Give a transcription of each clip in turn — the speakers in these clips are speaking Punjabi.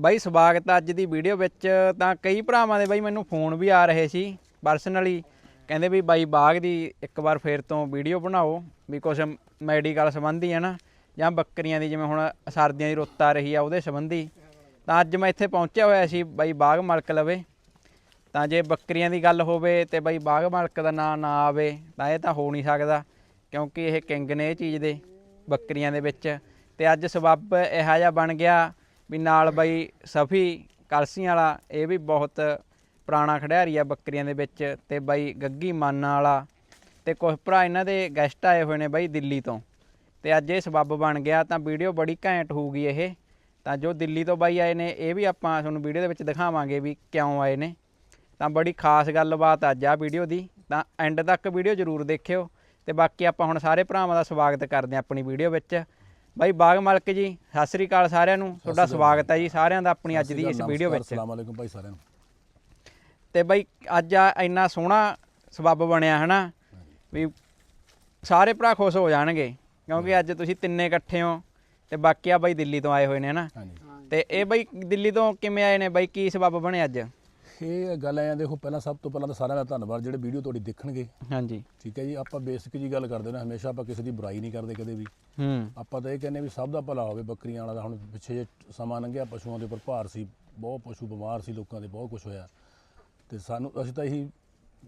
ਬਾਈ, ਸਵਾਗਤ ਅੱਜ ਦੀ ਵੀਡੀਓ ਵਿੱਚ। ਤਾਂ ਕਈ ਭਰਾਵਾਂ ਦੇ ਬਾਈ ਮੈਨੂੰ ਫੋਨ ਵੀ ਆ ਰਹੇ ਸੀ ਪਰਸਨਲੀ ਕਹਿੰਦੇ ਵੀ ਬਾਈ ਬਾਗ ਦੀ ਇੱਕ ਵਾਰ ਫੇਰ ਤੋਂ ਵੀਡੀਓ ਬਣਾਓ ਵੀ ਕੁਝ ਮੈਡੀਕਲ ਸੰਬੰਧੀ, ਹੈ ਨਾ? ਜਾਂ ਬੱਕਰੀਆਂ ਦੀ, ਜਿਵੇਂ ਹੁਣ ਸਰਦੀਆਂ ਦੀ ਰੁੱਤ ਆ ਰਹੀ ਆ ਉਹਦੇ ਸੰਬੰਧੀ। ਤਾਂ ਅੱਜ ਮੈਂ ਇੱਥੇ ਪਹੁੰਚਿਆ ਹੋਇਆ ਸੀ ਬਾਈ ਬਾਗ ਮਾਲਕ ਲਵੇ। ਤਾਂ ਜੇ ਬੱਕਰੀਆਂ ਦੀ ਗੱਲ ਹੋਵੇ ਤੇ ਬਾਈ ਬਾਗ ਮਾਲਕ ਦਾ ਨਾਂ ਨਾ ਆਵੇ ਤਾਂ ਇਹ ਤਾਂ ਹੋ ਨਹੀਂ ਸਕਦਾ, ਕਿਉਂਕਿ ਇਹ ਕਿੰਗ ਨੇ ਇਹ ਚੀਜ਼ ਦੇ ਬੱਕਰੀਆਂ ਦੇ ਵਿੱਚ। ਤੇ ਅੱਜ ਸਬੱਬ ਇਹੋ ਜਿਹਾ ਬਣ ਗਿਆ ਵੀ ਨਾਲ ਬਾਈ ਸਫੀ, ਕਲਸੀਆਂ ਵਾਲਾ, ਇਹ ਵੀ ਬਹੁਤ ਪੁਰਾਣਾ ਖਿਡਾਰੀ ਆ ਬੱਕਰੀਆਂ ਦੇ ਵਿੱਚ ਤੇ ਬਾਈ ਗੱਗੀ ਮਾਨਾ ਵਾਲਾ ਤੇ ਕੁਝ ਭਰਾ ਇਹਨਾਂ ਦੇ ਗੈਸਟ ਆਏ ਹੋਏ ਨੇ ਬਾਈ ਦਿੱਲੀ ਤੋਂ ਤੇ ਅੱਜ ਇਹ ਸਬੱਬ ਬਣ ਗਿਆ ਤਾਂ ਵੀਡੀਓ ਬੜੀ ਘੈਂਟ ਹੋਊਗੀ ਇਹ। ਤਾਂ ਜੋ ਦਿੱਲੀ ਤੋਂ ਬਾਈ ਆਏ ਨੇ, ਇਹ ਵੀ ਆਪਾਂ ਤੁਹਾਨੂੰ ਵੀਡੀਓ ਦੇ ਵਿੱਚ ਦਿਖਾਵਾਂਗੇ ਵੀ ਕਿਉਂ ਆਏ ਨੇ। ਤਾਂ ਬੜੀ ਖਾਸ ਗੱਲਬਾਤ ਅੱਜ ਆ ਵੀਡੀਓ ਦੀ, ਤਾਂ ਐਂਡ ਤੱਕ ਵੀਡੀਓ ਜ਼ਰੂਰ ਦੇਖਿਓ ਤੇ ਬਾਕੀ ਆਪਾਂ ਹੁਣ ਸਾਰੇ ਭਰਾਵਾਂ ਦਾ ਸਵਾਗਤ ਕਰਦੇ ਹਾਂ ਆਪਣੀ ਵੀਡੀਓ ਵਿੱਚ। ਬਾਈ ਬਾਗ ਮਾਲਕ ਜੀ ਸਤਿ ਸ੍ਰੀ ਅਕਾਲ ਸਾਰਿਆਂ ਨੂੰ ਤੁਹਾਡਾ ਸਵਾਗਤ ਹੈ ਜੀ ਸਾਰਿਆਂ ਦਾ ਆਪਣੀ ਅੱਜ ਦੀ ਇਸ ਵੀਡੀਓ ਵਿੱਚ। ਅਸਲਾਮ ਵਾਲੇਕੁਮ ਭਾਈ ਸਾਰਿਆਂ ਨੂੰ। ਤੇ ਬਾਈ ਅੱਜ ਆ ਇੰਨਾ ਸੋਹਣਾ ਸਬੱਬ ਬਣਿਆ ਹਨਾ? ਵੀ ਸਾਰੇ ਭਰਾ ਖੁਸ਼ ਹੋ ਜਾਣਗੇ ਕਿਉਂਕਿ ਅੱਜ ਤੁਸੀਂ ਤਿੰਨੇ ਇਕੱਠੇ ਹੋ ਤੇ ਬਾਕੀ ਆ ਬਾਈ ਦਿੱਲੀ ਤੋਂ ਆਏ ਹੋਏ ਨੇ ਹਨਾ? ਹਾਂਜੀ। ਤੇ ਇਹ ਬਾਈ ਦਿੱਲੀ ਤੋਂ ਕਿਵੇਂ ਆਏ ਨੇ? ਬਾਈ ਕੀ ਸਬੱਬ ਬਣਿਆ ਅੱਜ? ਇਹ ਗੱਲ ਐ ਦੇਖੋ ਪਹਿਲਾਂ ਸਭ ਤੋਂ ਪਹਿਲਾਂ ਤਾਂ ਸਾਰਿਆਂ ਦਾ ਧੰਨਵਾਦ ਜਿਹੜੇ ਵੀਡੀਓ ਤੁਹਾਡੀ ਦੇਖਣਗੇ। ਹਾਂਜੀ। ਠੀਕ ਹੈ ਜੀ ਆਪਾਂ ਬੇਸਿਕ ਜੀ ਗੱਲ ਕਰਦੇ ਨੇ ਹਮੇਸ਼ਾ ਆਪਾਂ ਕਿਸੇ ਦੀ ਬੁਰਾਈ ਨਹੀਂ ਕਰਦੇ ਕਦੇ ਵੀ। ਹੂੰ। ਆਪਾਂ ਤਾਂ ਇਹ ਕਹਿੰਦੇ ਵੀ ਸਭ ਦਾ ਭਲਾ ਹੋਵੇ ਬੱਕਰੀਆਂ ਵਾਲਾ ਦਾ ਹੁਣ ਪਿੱਛੇ ਜੇ ਸਮਾਂ ਲੰਘਿਆ ਪਸ਼ੂਆਂ ਦੇ ਉੱਪਰ ਭਾਰ ਸੀ ਬਹੁਤ ਪਸ਼ੂ ਬਿਮਾਰ ਸੀ ਲੋਕਾਂ ਦੇ ਬਹੁਤ ਕੁਝ ਹੋਇਆ। ਤੇ ਸਾਨੂੰ ਅਸੀਂ ਤਾਂ ਇਹੀ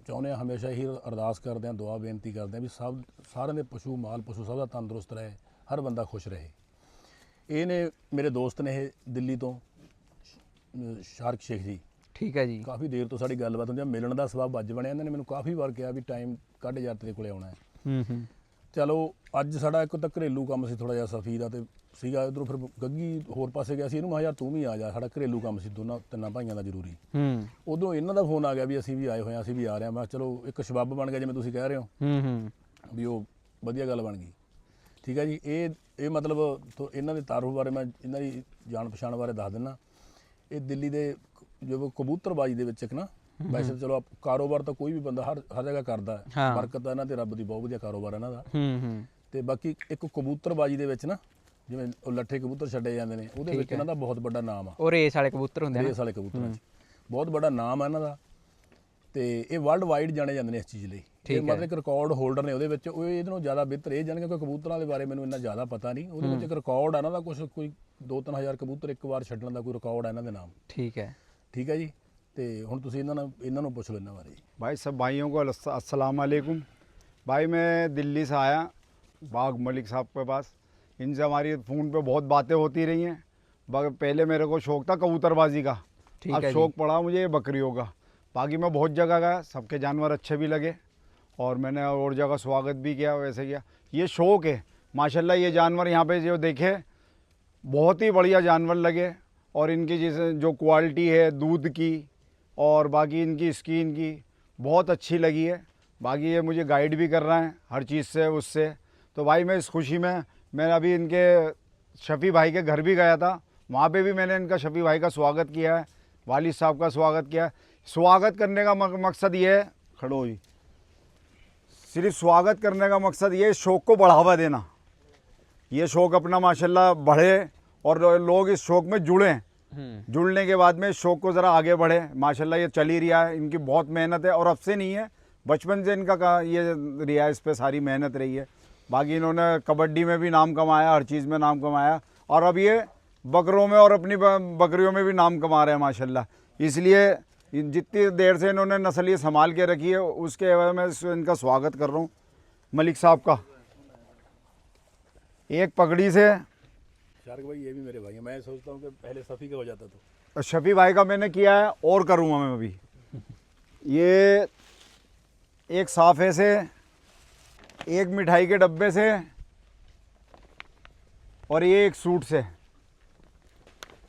ਚਾਹੁੰਦੇ ਹਾਂ ਹਮੇਸ਼ਾ ਇਹੀ ਅਰਦਾਸ ਕਰਦੇ ਹਾਂ ਦੁਆ ਬੇਨਤੀ ਕਰਦੇ ਹਾਂ ਵੀ ਸਭ ਸਾਰਿਆਂ ਦੇ ਪਸ਼ੂ ਮਾਲ ਪਸ਼ੂ ਸਭ ਦਾ ਤੰਦਰੁਸਤ ਰਹੇ ਹਰ ਬੰਦਾ ਖੁਸ਼ ਰਹੇ। ਇਹ ਨੇ ਮੇਰੇ ਦੋਸਤ ਨੇ ਇਹ ਦਿੱਲੀ ਤੋਂ ਸ਼ਾਰਕ ਸ਼ੇਖ ਜੀ। ਠੀਕ ਹੈ ਜੀ। ਕਾਫੀ ਦੇਰ ਤੋਂ ਸਾਡੀ ਗੱਲਬਾਤ ਹੁੰਦੀ ਆ ਮਿਲਣ ਦਾ ਸਬਬ ਅੱਜ ਬਣਿਆ ਇਹਨਾਂ ਨੇ ਮੈਨੂੰ ਕਾਫੀ ਵਾਰ ਕਿਹਾ ਵੀ ਟਾਈਮ ਕੱਢ ਯਾਰ ਤੇਰੇ ਕੋਲੇ ਆਉਣਾ ਹੈ। ਹੂੰ ਹੂੰ। ਚਲੋ ਅੱਜ ਸਾਡਾ ਇੱਕ ਤਾਂ ਘਰੇਲੂ ਕੰਮ ਸੀ ਥੋੜਾ ਜਿਹਾ ਸਫੀ ਦਾ ਤੇ ਸੀਗਾ ਇਧਰੋਂ ਫਿਰ ਗੱਗੀ ਹੋਰ ਪਾਸੇ ਗਿਆ ਸੀ ਇਹਨੂੰ ਮੈਂ ਯਾਰ ਤੂੰ ਵੀ ਆ ਜਾ ਸਾਡਾ ਘਰੇਲੂ ਕੰਮ ਸੀ ਦੋਨਾਂ ਤਿੰਨਾਂ ਭਾਈਆਂ ਦਾ ਜ਼ਰੂਰੀ। ਹੂੰ। ਉਦੋਂ ਇਹਨਾਂ ਦਾ ਫੋਨ ਆ ਗਿਆ ਵੀ ਅਸੀਂ ਵੀ ਆਏ ਹੋਏ ਹਾਂ ਅਸੀਂ ਵੀ ਆ ਰਹੇ ਹਾਂ। ਮੈਂ ਚਲੋ ਇੱਕ ਸਬਬ ਬਣ ਗਿਆ ਜਿਵੇਂ ਤੁਸੀਂ ਕਹਿ ਰਹੇ ਹੋ। ਹੂੰ ਹੂੰ। ਵੀ ਉਹ ਵਧੀਆ ਗੱਲ ਬਣ ਗਈ। ਠੀਕ ਹੈ ਜੀ ਇਹ ਇਹ ਮਤਲਬ ਇਹਨਾਂ ਦੇ ਤਾਰਫ ਬਾਰੇ ਮੈਂ ਇਹਨਾਂ ਦੀ ਜਾਣ ਪਛਾਣ ਬਾਰੇ ਦੱਸ ਦਿੰਦਾ ਇਹ ਦਿੱਲੀ ਦੇ ਜੋ ਕਬੂਤਰਬਾਜੀ ਦੇ ਵਿੱਚ ਇੱਕ ਨਾ ਵੈਸੇ ਚਲੋ ਆਪ- ਕਾਰੋਬਾਰ ਤਾਂ ਕੋਈ ਵੀ ਬੰਦਾ ਹਰ ਹਰ ਜਗ੍ਹਾ ਕਰਦਾ ਹੈ। ਬਰਕਤ ਇਹਨਾਂ ਤੇ ਰੱਬ ਦੀ ਬਹੁਤ ਵਧੀਆ ਕਾਰੋਬਾਰ ਹੈ ਇਹਨਾਂ ਦਾ। ਹੂੰ ਹੂੰ। ਤੇ ਬਾਕੀ ਇੱਕ ਕਬੂਤਰਬਾਜੀ ਦੇ ਵਿੱਚ ਨਾ ਜਿਵੇਂ ਉਹ ਲੱਠੇ ਕਬੂਤਰ ਛੱਡੇ ਜਾਂਦੇ ਨੇ ਉਹਦੇ ਵਿੱਚ ਇਹਨਾਂ ਦਾ ਬਹੁਤ ਵੱਡਾ ਨਾਮ ਆ। ਉਹ ਰੇਸ ਵਾਲੇ ਕਬੂਤਰ ਹੁੰਦੇ ਨਾ। ਰੇਸ ਵਾਲੇ ਕਬੂਤਰਾਂ 'ਚ। ਬਹੁਤ ਵੱਡਾ ਨਾਮ ਆ ਇਹਨਾਂ ਦਾ। ਤੇ ਇਹ ਵਰਲਡ ਵਾਈਡ ਜਾਣੇ ਜਾਂਦੇ ਨੇ ਇਸ ਚੀਜ਼ ਲਈ। ਇਹ ਮਤਲਬ ਇੱਕ ਰਿਕਾਰਡ ਹੋਲਡਰ ਨੇ ਉਹਦੇ ਵਿੱਚ। ਉਹ ਇਹਦੇ ਨਾਲੋਂ ਜ਼ਿਆਦਾ ਬਿਹਤਰ ਇਹ ਜਾਣਗੇ ਕਿਉਂਕਿ ਕਬੂਤਰਾਂ ਦੇ ਬਾਰੇ ਮੈਨੂੰ ਇੰਨਾ ਜ਼ਿਆਦਾ ਪਤਾ ਨਹੀਂ। ਉਹਦੇ ਵਿੱਚ ਇੱਕ ਰਿਕਾਰਡ ਆ ਇਹਨਾਂ ਦਾ ਕੁਝ ਕੋਈ 2-3000 ਕਬੂਤਰ ਇੱਕ ਵਾਰ ਛੱਡਣ ਦਾ ਕੋਈ ਰਿਕਾਰਡ ਆ ਇਹਨਾਂ ਦੇ ਨਾਮ। ਠੀਕ ਹੈ। ਠੀਕ ਹੈ ਜੀ ਤੇ ਹੁਣ ਤੁਸੀਂ ਇਹਨਾਂ ਨਾਲ ਇਹਨਾਂ ਨੂੰ ਪੁੱਛ ਲਓ ਇਹਨਾਂ ਬਾਰੇ ਜੀ भाई सब भाइयों को अल्स- अस्सलाम वालेकुम भाई मैं दिल्ली से आया बाग मलिक साहब के पास इनसे हमारी फ़ोन पे बहुत बातें होती रही हैं बग- पहले मेरे को शौक था कबूतरबाजी का ठीक अब है जी। शौक पड़ा मुझे ये बकरियों का बाकी मैं बहुत जगह गया सबके जानवर अच्छे भी लगे और मैंने और जगह स्वागत भी किया वैसे किया ये शौक है माशाल्लाह ये जानवर यहाँ पे जो देखे बहुत ही बढ़िया जानवर लगे और इनकी जैसे जो क्वालिटी है, दूध की और बाकी इनकी स्किन की, बहुत अच्छी लगी है। बाकी ये मुझे गाइड भी कर रहे हैं हर चीज़ से, उससे। तो भाई मैं इस खुशी में मैं अभी इनके शफ़ी भाई के घर भी गया था। वहाँ पे भी मैंने इनका शफ़ी भाई का स्वागत किया है, वालिद साहब का स्वागत किया है। स्वागत करने का मकसद ये है, खड़ो जी। सिर्फ़ स्वागत करने का मकसद ये शौक़ को बढ़ावा देना। ये शौक़ अपना माशाल्लाह बढ़े और लोग इस शौक़ में जुड़ें हम्म। जुड़ने के बाद में इस शौक़ को ज़रा आगे बढ़े। माशाल्लाह ये चल ही रहा है। इनकी बहुत मेहनत है और अब से नहीं है। बचपन से इनका ये रिया इस पे सारी मेहनत रही है। बाकी इन्होंने कबड्डी में भी नाम कमाया हर चीज़ में नाम कमाया। और अब ये बकरों में और अपनी बकरियों में भी नाम कमा रहे हैं माशाल्लाह। इसलिए जितनी देर से इन्होंने नस्ल ये संभाल के रखी है उसके एवज में इनका स्वागत कर रहा हूँ। मलिक साहब का। एक पगड़ी से शार्क भाई ये भी मेरे भाई मैं सोचता हूँ कि पहले सफ़ी का हो जाता तो। शफी भाई का मैंने किया है और करूँगा मैं अभी। ये एक साफे से एक मिठाई के डब्बे से और ये एक सूट से।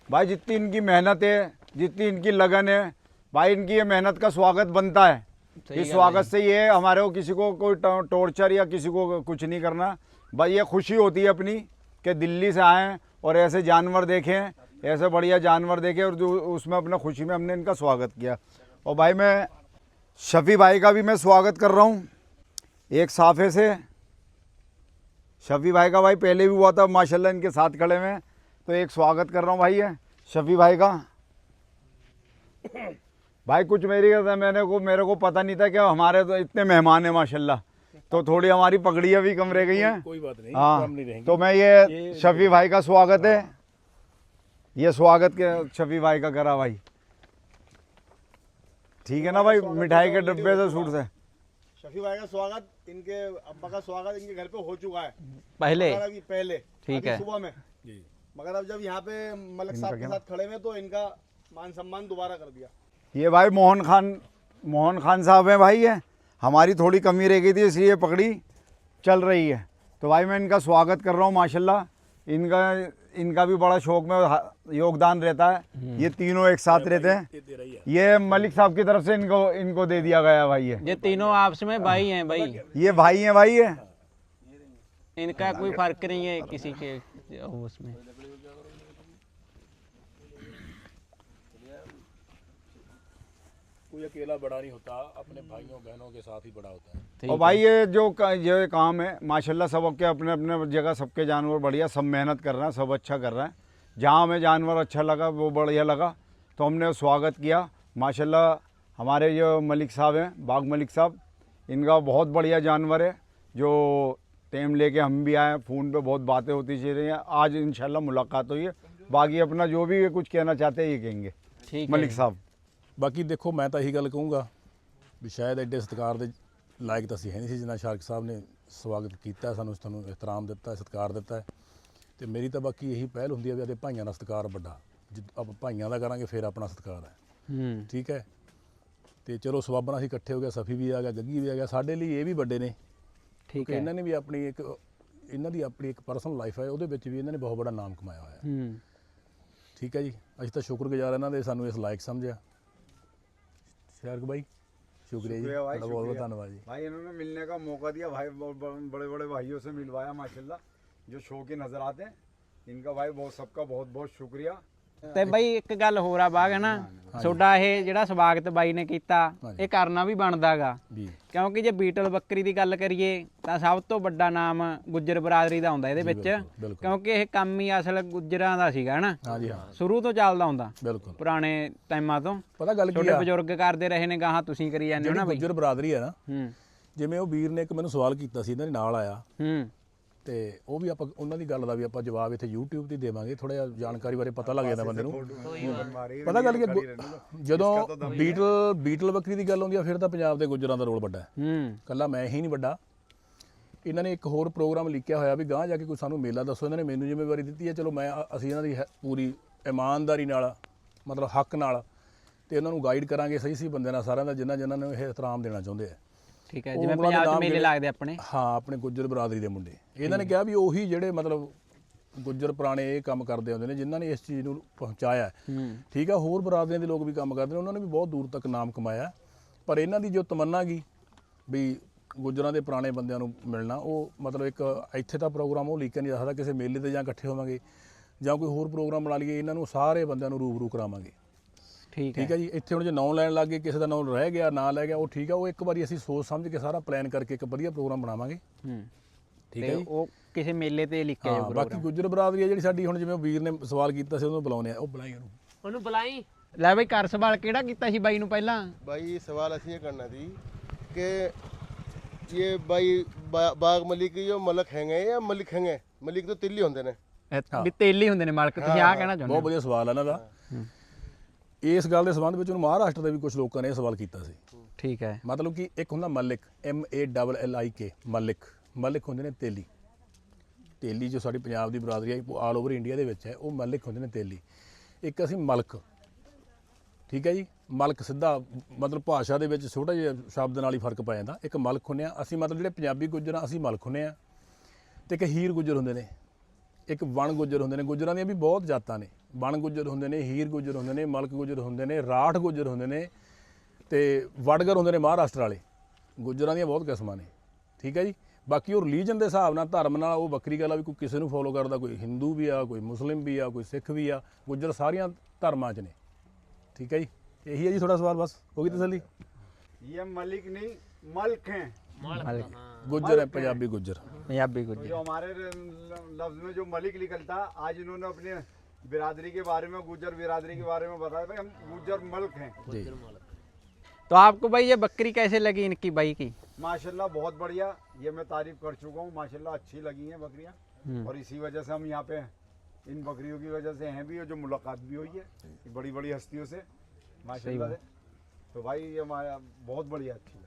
भाई जितनी इनकी मेहनत है जितनी इनकी लगन है भाई इनकी ये मेहनत का स्वागत बनता है। इस स्वागत से ये हमारे को किसी को कोई टॉर्चर या किसी को कुछ नहीं करना। भाई ये खुशी होती है अपनी। कि दिल्ली से आएँ और ऐसे जानवर देखें, ऐसे बढ़िया जानवर देखें और जो उसमें अपने खुशी में हमने इनका स्वागत किया। और भाई मैं, शफ़ी भाई का भी मैं स्वागत कर रहा हूँ, एक साफे से। शफ़ी भाई का भाई पहले भी हुआ था, माशाल्लाह इनके साथ खड़े में तो एक स्वागत कर रहा हूँ भाई है शफी भाई का। भाई कुछ मेरी, मैंने को, मेरे को पता नहीं था कि हमारे तो इतने मेहमान हैं, माशाल्लाह। तो थोड़ी हमारी पगड़ियाँ भी कम रह गई हैं। कोई बात नहीं हाँ। तो मैं ये शफी भाई का स्वागत है। ये स्वागत के शफी भाई का करा भाई। ठीक है ना भाई मिठाई के डब्बे से सूट से। शफी भाई का स्वागत इनके अब्बा का स्वागत इनके घर पे हो चुका है। पहले? अभी पहले ठीक है। सुबह में। जी। मगर अब जब यहाँ पे मलक साहब के साथ खड़े हुए तो इनका मान सम्मान दोबारा कर दिया। ये भाई मोहन खान मोहन खान साहब है भाई ये। हमारी थोड़ी कमी रह गई थी इसलिए पकड़ी चल रही है। तो भाई मैं इनका स्वागत कर रहा हूँ माशाल्लाह। इनका इनका भी बड़ा शौक में योगदान रहता है। ये तीनों एक साथ रहते हैं। ये है। मलिक साहब की तरफ़ से इनको इनको दे दिया गया भाई ये। ये तीनों आपस में भाई हैं भाई। ये भाई हैं भाई ये। इनका कोई फ़र्क नहीं है किसी के उसमें। कोई अकेला बड़ा नहीं होता अपने भाइयों बहनों के साथ ही बड़ा होता है। और भाई ये जो ये काम है माशाल्लाह सब के अपने अपने जगह सबके जानवर बढ़िया सब मेहनत कर रहे हैं सब अच्छा कर रहे हैं। जहाँ हमें जानवर अच्छा लगा वो बढ़िया लगा तो हमने स्वागत किया। माशाल्लाह हमारे जो मलिक साहब हैं बाग मलिक साहब इनका बहुत बढ़िया जानवर है जो टेम लेके हम भी आए फ़ोन पे बहुत बातें होती चल रही हैं। आज इंशाल्लाह मुलाकात हुई है। बाकी अपना जो भी कुछ कहना चाहते हैं ये कहेंगे। ठीक मलिक साहब। ਬਾਕੀ ਦੇਖੋ ਮੈਂ ਤਾਂ ਇਹੀ ਗੱਲ ਕਹੂੰਗਾ ਵੀ ਸ਼ਾਇਦ ਐਡੇ ਸਤਿਕਾਰ ਦੇ ਲਾਇਕ ਤਾਂ ਅਸੀਂ ਹੈ ਨਹੀਂ ਸੀ ਜਿੰਨਾ ਸ਼ਾਰਕ ਸਾਹਿਬ ਨੇ ਸਵਾਗਤ ਕੀਤਾ ਸਾਨੂੰ ਤੁਹਾਨੂੰ ਇhtਰਾਮ ਦਿੱਤਾ ਸਤਿਕਾਰ ਦਿੱਤਾ ਤੇ ਮੇਰੀ ਤਾਂ ਬਾਕੀ ਇਹੀ ਪਹਿਲ ਹੁੰਦੀ ਹੈ ਵੀ ਆਦੇ ਭਾਈਆਂ ਦਾ ਸਤਿਕਾਰ ਵੱਡਾ। ਜਿੱਦ ਆਪਾਂ ਭਾਈਆਂ ਦਾ ਕਰਾਂਗੇ ਫਿਰ ਆਪਣਾ ਸਤਿਕਾਰ ਹੈ। ਹੂੰ। ਠੀਕ ਹੈ? ਤੇ ਚਲੋ ਸਵਾਬਣਾ ਅਸੀਂ ਇਕੱਠੇ ਹੋ ਗਏ ਸਫੀ ਵੀ ਆ ਗਿਆ ਗੱਗੀ ਵੀ ਆ ਗਿਆ। ਸਾਡੇ ਲਈ ਇਹ ਵੀ ਵੱਡੇ ਨੇ। ਠੀਕ ਹੈ। ਇਹਨਾਂ ਨੇ ਵੀ ਆਪਣੀ ਇੱਕ ਇਹਨਾਂ ਦੀ ਆਪਣੀ ਇੱਕ ਪਰਸਨਲ ਲਾਈਫ ਹੈ ਉਹਦੇ ਵਿੱਚ ਵੀ ਇਹਨਾਂ ਨੇ ਬਹੁਤ ਬੜਾ ਨਾਮ ਕਮਾਇਆ ਹੋਇਆ ਹੈ। ਹੂੰ। ਠੀਕ ਹੈ ਜੀ? ਅਸੀਂ ਤਾਂ ਸ਼ੁਕਰਗੁਜ਼ਾਰ ਇਹਨਾਂ ਦੇ ਸਾਨੂੰ ਇਸ ਲਾਇਕ ਸਮਝਿਆ। सिराग भाई। शुक्रिया जी। भाई बहुत बहुत धन्यवाद जी। भाई इन्होंने मिलने का मौका दिया। भाई बड़े बड़े भाइयों से मिलवाया माशाल्लाह जो शो के नज़र आते हैं। इनका भाई बहुत सबका बहुत बहुत शुक्रिया। ਤੇ ਬਈ ਇੱਕ ਗੱਲ ਹੋਰ ਆ ਬਾਗ ਹੈ ਨਾ ਤੁਹਾਡਾ ਇਹ ਜਿਹੜਾ ਸਵਾਗਤ ਬਾਈ ਨੇ ਕੀਤਾ। ਇਹ ਕਰਨਾ ਵੀ ਬਣਦਾਗਾ ਕਿਉਂਕਿ ਜੇ ਬੀਟਲ ਬੱਕਰੀ ਦੀ ਗੱਲ ਕਰੀਏ ਤਾਂ ਸਭ ਤੋਂ ਵੱਡਾ ਨਾਮ ਗੁੱਜਰ ਬਰਾਦਰੀ ਦਾ ਹੁੰਦਾ ਇਹਦੇ ਵਿੱਚ। ਕਿਉਂਕਿ ਇਹ ਕੰਮ ਹੀ ਅਸਲ ਗੁੱਜਰਾਂ ਦਾ ਸੀਗਾ ਹਨਾ? ਹਾਂ। ਸ਼ੁਰੂ ਤੋਂ ਚੱਲਦਾ ਹੁੰਦਾ ਬਿਲਕੁਲ। ਪੁਰਾਣੇ ਟਾਈਮਾਂ ਤੋਂ। ਪਤਾ ਗੱਲ ਕੀ ਛੋਟੇ ਆ? ਬਜ਼ੁਰਗ ਕਰਦੇ ਰਹੇ ਨੇ ਗਾਹਾਂ ਤੁਸੀਂ ਕਰੀ ਜਾਂਦੇ ਹੋ ਨਾ ਬਈ। ਗੁੱਜਰ ਬਰਾਦਰੀ ਹੈ ਨਾ ਜਿਵੇਂ ਉਹ ਵੀਰ ਨੇ ਇੱਕ ਮੈਨੂੰ ਸਵਾਲ ਕੀਤਾ ਸੀ ਇਹਨਾਂ ਦੇ ਨਾਲ ਆਇਆ। ਹੂੰ। ਤੇ ਉਹ ਵੀ ਆਪਾਂ ਉਹਨਾਂ ਦੀ ਗੱਲ ਦਾ ਵੀ ਆਪਾਂ ਜਵਾਬ ਇੱਥੇ YouTube ਤੇ ਦੇਵਾਂਗੇ ਥੋੜਾ ਜਿਹਾ ਜਾਣਕਾਰੀ ਬਾਰੇ ਪਤਾ ਲੱਗ ਜਾਂਦਾ ਬੰਦੇ ਨੂੰ। ਪਤਾ ਗੱਲ ਕੀ ਜਦੋਂ ਬੀਟਲ ਬੀਟਲ ਬੱਕਰੀ ਦੀ ਗੱਲ ਆਉਂਦੀ ਆ ਫਿਰ ਤਾਂ ਪੰਜਾਬ ਦੇ ਗੁੱਜਰਾਂ ਦਾ ਰੋਲ ਵੱਡਾ ਹੈ। ਹੂੰ। ਕੱਲਾ ਮੈਂ ਹੀ ਨਹੀਂ ਵੱਡਾ। ਇਹਨਾਂ ਨੇ ਇੱਕ ਹੋਰ ਪ੍ਰੋਗਰਾਮ ਲਿਖਿਆ ਹੋਇਆ ਵੀ ਗਾਂਹ ਜਾ ਕੇ ਕੋਈ ਸਾਨੂੰ ਮੇਲਾ ਦੱਸੋ ਇਹਨਾਂ ਨੇ ਮੈਨੂੰ ਜ਼ਿੰਮੇਵਾਰੀ ਦਿੱਤੀ ਹੈ ਚਲੋ ਮੈਂ ਅਸੀਂ ਇਹਨਾਂ ਦੀ ਹੈ- ਪੂਰੀ ਇਮਾਨਦਾਰੀ ਨਾਲ ਮਤਲਬ ਹੱਕ ਨਾਲ ਤੇ ਉਹਨਾਂ ਨੂੰ ਗਾਈਡ ਕਰਾਂਗੇ ਸਹੀ ਸਹੀ ਬੰਦਿਆਂ ਨਾਲ ਸਾਰਿਆਂ ਦਾ ਜਿਨ੍ਹਾਂ ਜਿਨ੍ਹਾਂ ਨੂੰ ਇਹ ਇਤਰਾਮ ਦੇਣਾ ਚਾਹੁੰਦੇ ਆ। ਠੀਕ ਹੈ ਜਿਵੇਂ ਦੇ ਪੰਜਾਬ ਨਾਮ ਮੇਲੇ ਲੱਗਦੇ ਆਪਣੇ। ਹਾਂ ਆਪਣੇ ਗੁੱਜਰ ਬਰਾਦਰੀ ਦੇ ਮੁੰਡੇ। ਇਹਨਾਂ ਨੇ ਕਿਹਾ ਵੀ ਉਹੀ ਜਿਹੜੇ ਮਤਲਬ ਗੁੱਜਰ ਪੁਰਾਣੇ ਇਹ ਕੰਮ ਕਰਦੇ ਹੁੰਦੇ ਨੇ ਜਿਨ੍ਹਾਂ ਨੇ ਇਸ ਚੀਜ਼ ਨੂੰ ਪਹੁੰਚਾਇਆ। ਹੂੰ। ਠੀਕ ਆ ਹੋਰ ਬਰਾਦਰੀਆਂ ਦੇ ਲੋਕ ਵੀ ਕੰਮ ਕਰਦੇ ਨੇ ਉਹਨਾਂ ਨੇ ਵੀ ਬਹੁਤ ਦੂਰ ਤੱਕ ਨਾਮ ਕਮਾਇਆ। ਪਰ ਇਹਨਾਂ ਦੀ ਜੋ ਤਮੰਨਾ ਗਈ ਵੀ ਗੁੱਜਰਾਂ ਦੇ ਪੁਰਾਣੇ ਬੰਦਿਆਂ ਨੂੰ ਮਿਲਣਾ ਉਹ ਮਤਲਬ ਇੱਕ ਇੱਥੇ ਤਾਂ ਪ੍ਰੋਗਰਾਮ ਉਹ ਲੀਕ ਨਹੀਂ ਦੱਸਦਾ ਕਿਸੇ ਮੇਲੇ ਤੇ ਜਾਂ ਇਕੱਠੇ ਹੋਵਾਂਗੇ ਜਾਂ ਕੋਈ ਹੋਰ ਪ੍ਰੋਗਰਾਮ ਬਣਾ ਲਈਏ ਇਹਨਾਂ ਨੂੰ ਸਾਰੇ ਬੰਦਿਆਂ ਨੂੰ ਰੂਬਰੂ ਕਰਾਵਾਂਗੇ। ਠੀਕ ਹੈ। ਜੀ ਇੱਥੇ ਹੁਣ ਜੇ ਨਾਂ ਲੈਣ ਲੱਗੇ ਕਿਸੇ ਦਾ ਨਾਂ ਰਹਿ ਗਿਆ ਨਾਂ ਲੈ ਗਿਆ ਉਹ ਠੀਕ ਆ ਉਹ ਇੱਕ ਵਾਰੀ ਅਸੀਂ ਸੋਚ ਸਮਝ ਕੇ ਸਾਰਾ ਪਲਾਨ ਕਰਕੇ ਇੱਕ ਵਧੀਆ ਪ੍ਰੋਗਰਾਮ ਬਣਾਵਾਂਗੇ। ਹੂੰ। ਠੀਕ ਹੈ ਉਹ ਕਿਸੇ ਮੇਲੇ ਤੇ ਲਿਖ ਕੇ ਆਇਓ ਬਾਕੀ ਗੁੱਜਰ ਬਰਾਦਰੀ ਆ ਜਿਹੜੀ ਸਾਡੀ ਹੁਣ ਜਿਵੇਂ ਵੀਰ ਨੇ ਸਵਾਲ ਕੀਤਾ ਸੀ ਉਹਨੂੰ ਬੁਲਾਉਨੇ ਆ ਉਹ ਬੁਲਾਈ ਉਹਨੂੰ। ਉਹਨੂੰ ਬੁਲਾਈ। ਲੈ ਬਈ ਕਰ ਸਵਾਲ ਕਿਹੜਾ ਕੀਤਾ ਸੀ ਬਾਈ ਨੂੰ ਪਹਿਲਾਂ? ਬਾਈ ਸਵਾਲ ਅਸੀਂ ਇਹ ਕਰਨਾ ਸੀ ਕਿ ਇਹ ਬਾਈ ਬਾਗ ਮਲਿਕ ਜੋ ਮਲਕ ਹੈਗੇ ਜਾਂ ਮਲਿਕ ਹੈਗੇ? ਮਲਿਕ ਤੋਂ ਤਿੱਲੀ ਹੁੰਦੇ ਨੇ। ਵੀ ਤੇਲੀ ਹੁੰਦੇ ਨੇ ਮਾਲਕ ਤੁਸੀਂ ਆ ਕਹਿਣਾ ਚਾਹੁੰਦੇ ਬਹੁਤ ਵਧੀਆ ਸਵਾਲ ਹੈ ਇਹਨਾਂ ਦਾ। ਇਸ ਗੱਲ ਦੇ ਸੰਬੰਧ ਵਿੱਚ ਉਹਨੂੰ ਮਹਾਰਾਸ਼ਟਰ ਦੇ ਵੀ ਕੁਝ ਲੋਕਾਂ ਨੇ ਇਹ ਸਵਾਲ ਕੀਤਾ ਸੀ। ਠੀਕ ਹੈ। ਮਤਲਬ ਕਿ ਇੱਕ ਹੁੰਦਾ Malik M A L L I K Malik. Malik ਹੁੰਦੇ ਨੇ ਤੇਲੀ। ਤੇਲੀ ਜੋ ਸਾਡੀ ਪੰਜਾਬ ਦੀ ਬਰਾਦਰੀ ਹੈ ਆਲ ਓਵਰ ਇੰਡੀਆ ਦੇ ਵਿੱਚ ਹੈ ਉਹ ਮਲਿਕ ਹੁੰਦੇ ਨੇ ਤੇਲੀ। ਇੱਕ ਅਸੀਂ ਮਲਕ। ਠੀਕ ਹੈ ਜੀ? ਮਲਕ ਸਿੱਧਾ ਮਤਲਬ ਭਾਸ਼ਾ ਦੇ ਵਿੱਚ ਛੋਟਾ ਜਿਹਾ ਸ਼ਬਦ ਨਾਲ ਹੀ ਫ਼ਰਕ ਪੈ ਜਾਂਦਾ। ਇੱਕ ਮਲਕ ਹੁੰਦੇ ਆ ਅਸੀਂ ਮਤਲਬ ਜਿਹੜੇ ਪੰਜਾਬੀ ਗੁੱਜਰ ਆ ਅਸੀਂ ਮਲਕ ਹੁੰਦੇ ਆ। ਤੇ ਇੱਕ ਹੀਰ ਗੁੱਜਰ ਹੁੰਦੇ ਨੇ। ਇੱਕ ਵਣ ਗੁੱਜਰ ਹੁੰਦੇ ਨੇ। ਗੁੱਜਰਾਂ ਦੀਆਂ ਵੀ ਬਹੁਤ ਜਾਤਾਂ ਨੇ। ਵਣ ਗੁੱਜਰ ਹੁੰਦੇ ਨੇ ਹੀਰ ਗੁੱਜਰ ਹੁੰਦੇ ਨੇ ਮਲਕ ਗੁੱਜਰ ਹੁੰਦੇ ਨੇ ਰਾਠ ਗੁੱਜਰ ਹੁੰਦੇ ਨੇ ਤੇ ਵੜਗਰ ਹੁੰਦੇ ਨੇ ਮਹਾਰਾਸ਼ਟਰ ਵਾਲੇ ਗੁੱਜਰਾਂ ਦੀਆਂ ਬਹੁਤ ਕਿਸਮਾਂ ਨੇ ਠੀਕ ਹੈ ਜੀ ਬਾਕੀ ਉਹ ਰਿਲੀਜਨ ਦੇ ਹਿਸਾਬ ਨਾਲ ਧਰਮ ਨਾਲ ਉਹ ਵੱਖਰੀ ਗੱਲ ਆ ਵੀ ਕੋਈ ਕਿਸੇ ਨੂੰ ਫੋਲੋ ਕਰਦਾ ਕੋਈ ਹਿੰਦੂ ਵੀ ਆ ਕੋਈ ਮੁਸਲਿਮ ਵੀ ਆ ਕੋਈ ਸਿੱਖ ਵੀ ਆ ਗੁੱਜਰ ਸਾਰੀਆਂ ਧਰਮਾਂ 'ਚ ਨੇ ਠੀਕ ਹੈ ਜੀ ਇਹੀ ਹੈ ਜੀ ਤੁਹਾਡਾ ਸਵਾਲ ਬਸ ਹੋ ਗਈ ਤਸੱਲੀ ये मलिक नहीं मल्क हैं ਮਾਲਕ ਗੁੱਜਰ ਹੈ ਪੰਜਾਬੀ ਗੁੱਜਰ ਪੰਜਾਬੀ ਗੁੱਜਰ जो हमारे लफ्ज में जो मलिक निकलता आज इन्होंने अपने बिरादरी के बारे में गुजर बिरादरी के बारे में बताया भाई हम गुजर मल्क हैं। ਜੀ तो आपको भाई ये बकरी कैसे लगी इनकी बाई की? माशाल्लाह बहुत बढ़िया ये मैं तारीफ़ कर चुका हूँ माशाल्लाह अच्छी लगी हैं बकरियाँ। हम्म। और इसी वजह से हम यहाँ पे इन बकरियों की वजह से हैं भी और जो मुलाकात भी हुई है बड़ी बड़ी हस्तियों से माशाल्लाह। से तो भाई ये हमारा बहुत बढ़िया अच्छी